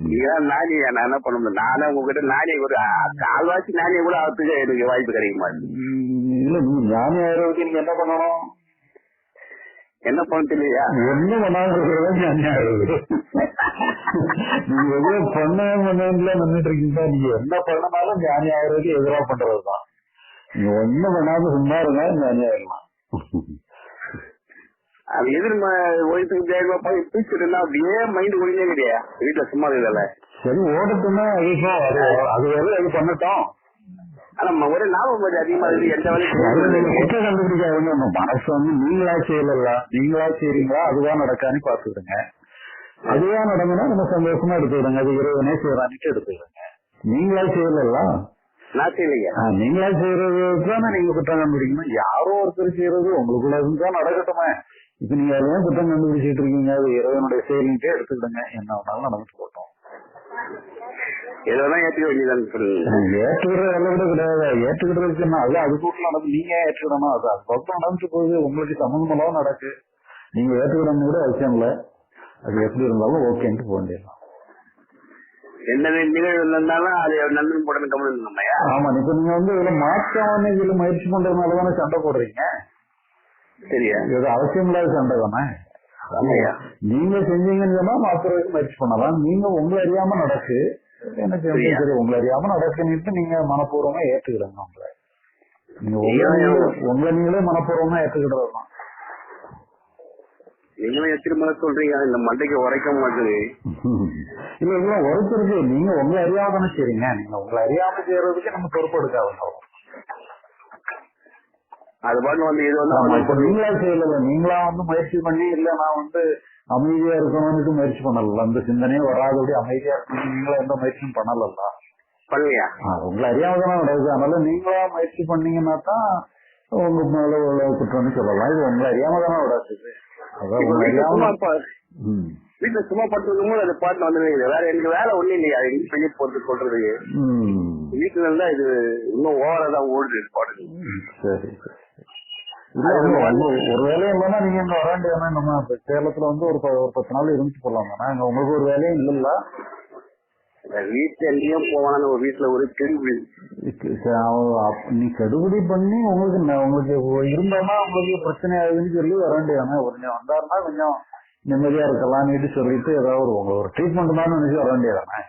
நீங்க நானே நான் என்ன பண்ண முடியும்? நானே உங்ககிட்ட நானே ஒரு கால்வாசி நானே கூட ஆகிறதுக்கு எனக்கு வாய்ப்பு கிடைக்க மாட்டேங்குது ஞானி ஆகிறதுக்கு நீங்க என்ன பண்ணணும்? என்ன பண்ண தெரியலையா? என்ன நீங்க எதோ பண்ண பண்ணல நின்றுட்டு இருக்கீங்க நீங்க என்ன பண்ணனாலும் ஞானி ஆகிறதுக்கு எதிராக பண்றதுதான். நீங்க ஒண்ணும் பண்ணாம சும்மா இருங்க ஞானி ஆயிடலாம் அது எதிர் வயசுக்கு தேவை பிடிச்சிருந்தா அப்படியே மைண்ட் ஒழுங்கே கிடையாது வீட்டுல சும்மா இருக்குதுல்ல சரி ஓடட்டுமே அது அது பண்ணட்டும். ஆனா ஒரே ஞாபகம் மதி அதிகமா இருக்கு எந்த வேலையும் கண்டுபிடிக்காதுங்க. மனசு வந்து நீங்களா செய்யல நீங்களா செய்றீங்களா அதுவா நடக்கான்னு பாத்துக்கிடுங்க அதுவா நடந்ததுன்னா நம்ம சந்தோஷமா எடுத்துக்கிடுங்க. அது இறைவனே செய்யறான்ட்டு எடுத்துக்கிடுங்க. நீங்களா செய்யல நீங்களா செய்யறது நீங்க குற்றம் கண்டுபிடிக்கணும். யாரோ ஒருத்தர் செய்யறது உங்களுக்குள்ள இருந்தா நடக்கட்டுமே. இப்ப நீங்க அதையும் குற்றம் கண்டுபிடிச்சிட்டு இருக்கீங்க? அது இறைவனுடைய செயலின்ட்டே எடுத்துக்கிடுங்க. என்ன வேணாலும் நடந்துட்டு போட்டோம். ஏதோதான் ஏற்றுக்க வேண்டியதான் சொல்லுங்க ஏற்றுக்கிற வேலை கூட கிடையாது. ஏற்றுக்கிட்டதுக்கு என்ன? அது அது கூட நடந்து நீங்க ஏன் ஏற்றுக்கிடணும்? அது அது பக்கம் நடந்துட்டு போகுது. உங்களுக்கு சம்மந்தமெல்லாம் நடக்கு. நீங்க ஏற்றுக்கிடணும் கூட அவசியம் இல்ல. அது எப்படி இருந்தாலும் ஓகேன்ட்டு போக வேண்டியதுதான் எந்த நிகழ்வு இருந்தாலும் அது நண்பன் போட்டு கவனம் ஆமா. இப்ப நீங்க வந்து இதுல மாற்றம் இதுல முயற்சி பண்றதுனால தானே சண்டை போடுறீங்க? சரியா? இது அவசியம் இல்லாத சண்டை தானே. நீங்க செஞ்சீங்கன்னு சொன்னா மாத்துறதுக்கு முயற்சி பண்ணலாம். நீங்க உங்களை அறியாம நடக்கு. எனக்கு. சரி உங்களை அறியாம நடக்குன்னுட்டு நீங்க மனப்பூர்வமா ஏத்துக்கிடுங்க உங்களை. உங்களை நீங்களே- மனப்பூர்வமா ஏத்துக்கிடுறது தான் நீங்களும் முறை சொல்றீங்க. இந்த மண்டைக்கு உரைக்க மாட்டேங்குது இல்ல இல்ல ஒருத்தருக்கு நீங்க உங்களை அறியாம தானே செய்றீங்க. நீங்க உங்களை அறியாம செய்யறதுக்கு நம்ம பொறுப்பு எடுக்காத அது பாட்டு வந்து இது வந்து நீங்களா செய்யல நீங்களா வந்து முயற்சி பண்ணி இல்ல நான் வந்து அமைதியா இருக்கணும்னு முயற்சி பண்ணல அந்த சிந்தனையே வராதபடி அமைதியா இருக்கணும் நீங்களா எந்த முயற்சியும் பண்ணல பண்ணலையா உங்களை அறியாம தானே நடக்குது. அதனால நீங்களா முயற்சி பண்ணீங்கன்னா தான் உங்க மேல உள்ள குற்றம்னு சொல்லலாம். இது உங்களை அறியாம தானே உங்களை வீட்டுல சும்மா படுத்துக்கும் போது அது பாட்டு வந்துருங்க வேற எனக்கு வேலை ஒண்ணும் இல்லையா. எங்க பெரிய போறது சொல்றதுக்கு. ம். வீட்டுல இருந்தா இது இன்னும் ஓவரா தான் ஓடுது பாட்டு சரி சரி இல்ல, இல்ல, உங்க- ஒரு வேலையும் இல்லைன்னா நீங்க இங்க வர வேண்டியதானே நம்ம சேலத்துல வந்து ஒரு ஒரு பத்து நாள் இருந்துட்டு போலாம்? அங்க உங்களுக்கு ஒரு வேலையும் இல்லல்ல. வீட்டுல எங்கேயும் போவானு ஒரு வீட்டுல ஒரு அப்ப நீ கெடுபிடி பண்ணி உங்களுக்கு உங்களுக்கு இருந்தானா உங்களுக்கு பிரச்சனை ஆகுதுன்னு சொல்லி வர வேண்டியதானே ஒரு வந்தாருன்னா கொஞ்சம் நிம்மதியா இருக்கலாம்னு சொல்லிட்டு ஏதாவது ஒரு ட்ரீட்மெண்ட் தான் நினைச்சு வர வேண்டியதானே